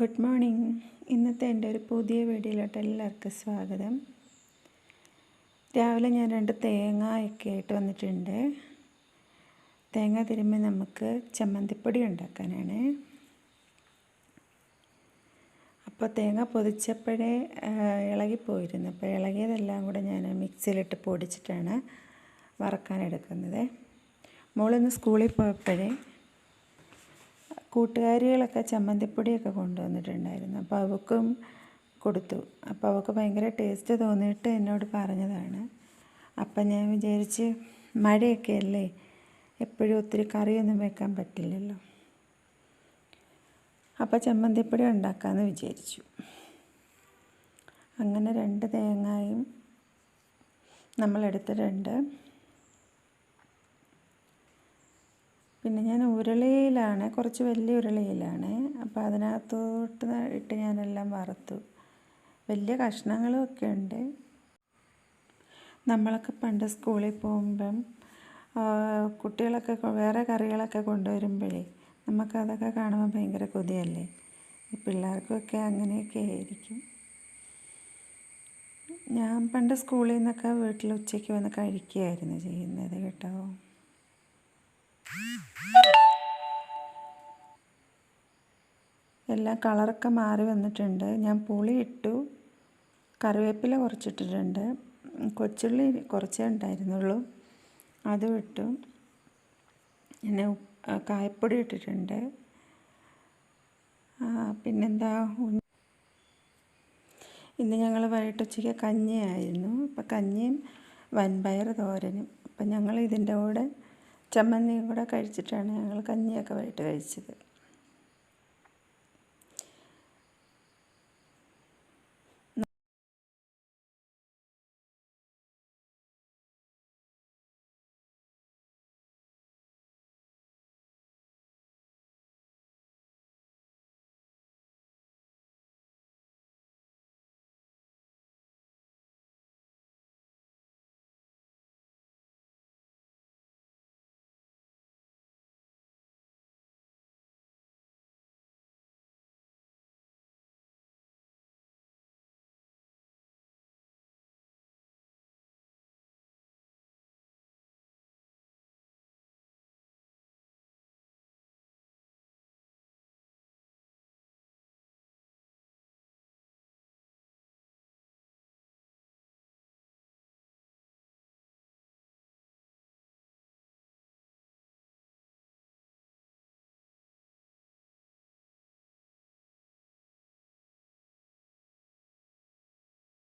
Good morning ഇന്നത്തെ എന്റെ ഒരു പുതിയ വീഡിയോയിലോട്ട് എല്ലാവർക്കും സ്വാഗതം. രാവിലെ ഞാൻ രണ്ട് തേങ്ങയൊക്കെ ആയിട്ട് വന്നിട്ടുണ്ട്. തേങ്ങ തിരുമ്മി നമുക്ക് ചമ്മന്തിപ്പൊടി ഉണ്ടാക്കാനാണ്. അപ്പോൾ തേങ്ങ പൊതിച്ചപ്പോഴേ ഇളകിപ്പോയിരുന്നു. അപ്പോൾ ഇളകിയതെല്ലാം കൂടെ ഞാൻ മിക്സിയിലിട്ട് പൊടിച്ചിട്ടാണ് വറക്കാൻ എടുക്കുന്നത് മോളിന്ന് സ്കൂളിൽ പോയപ്പോഴേ കൂട്ടുകാരികളൊക്കെ ചമ്മന്തിപ്പൊടിയൊക്കെ കൊണ്ടുവന്നിട്ടുണ്ടായിരുന്നു. അപ്പോൾ അവൾക്കും കൊടുത്തു. അപ്പോൾ അവൾക്ക് ഭയങ്കര ടേസ്റ്റ് തോന്നിയിട്ട് എന്നോട് പറഞ്ഞതാണ്. അപ്പം ഞാൻ വിചാരിച്ച് മഴയൊക്കെ അല്ലേ? എപ്പോഴും ഒത്തിരി കറിയൊന്നും വെക്കാൻ പറ്റില്ലല്ലോ. അപ്പോൾ ചമ്മന്തിപ്പൊടി ഉണ്ടാക്കാമെന്ന് വിചാരിച്ചു. അങ്ങനെ രണ്ട് തേങ്ങയും നമ്മളെടുത്തിട്ടുണ്ട് പിന്നെ ഞാൻ ഉരുളിയിലാണ് കുറച്ച് വലിയ ഉരുളിയിലാണ്. അപ്പോൾ അതിനകത്തോട്ട് ഇട്ട് ഞാനെല്ലാം വറുത്തു. വലിയ കഷ്ണങ്ങളും ഒക്കെ ഉണ്ട്. നമ്മളൊക്കെ പണ്ട് സ്കൂളിൽ പോകുമ്പം കുട്ടികളൊക്കെ വേറെ കറികളൊക്കെ കൊണ്ടുവരുമ്പോഴേ നമുക്കതൊക്കെ കാണുമ്പോൾ ഭയങ്കര കൊതിയല്ലേ? ഈ പിള്ളേർക്കൊക്കെ അങ്ങനെയൊക്കെ ആയിരിക്കും. ഞാൻ പണ്ട് സ്കൂളിൽ നിന്നൊക്കെ വീട്ടിൽ ഉച്ചയ്ക്ക് വന്ന് കഴിക്കുകയായിരുന്നു ചെയ്യുന്നത് കേട്ടോ. എല്ലാം കളറൊക്കെ മാറി വന്നിട്ടുണ്ട്. ഞാൻ പുളി ഇട്ടു. കറിവേപ്പില കുറച്ചിട്ടിട്ടുണ്ട്. കൊച്ചുള്ളി കുറച്ചേ ഉണ്ടായിരുന്നുള്ളൂ. അതും ഇട്ടു. പിന്നെ കായപ്പൊടി ഇട്ടിട്ടുണ്ട്. പിന്നെന്താ? ഇന്ന് ഞങ്ങൾ വൈകിട്ട് ഉച്ചയ്ക്ക് കഞ്ഞിയായിരുന്നു. അപ്പം കഞ്ഞിയും വൻപയർ തോരനും. അപ്പം ഞങ്ങൾ ഇതിന്റെ കൂടെ ചമ്മന്തിയും കൂടെ കഴിച്ചിട്ടാണ് ഞങ്ങൾ കഞ്ഞിയൊക്കെ വൈകിട്ട് കഴിച്ചത്.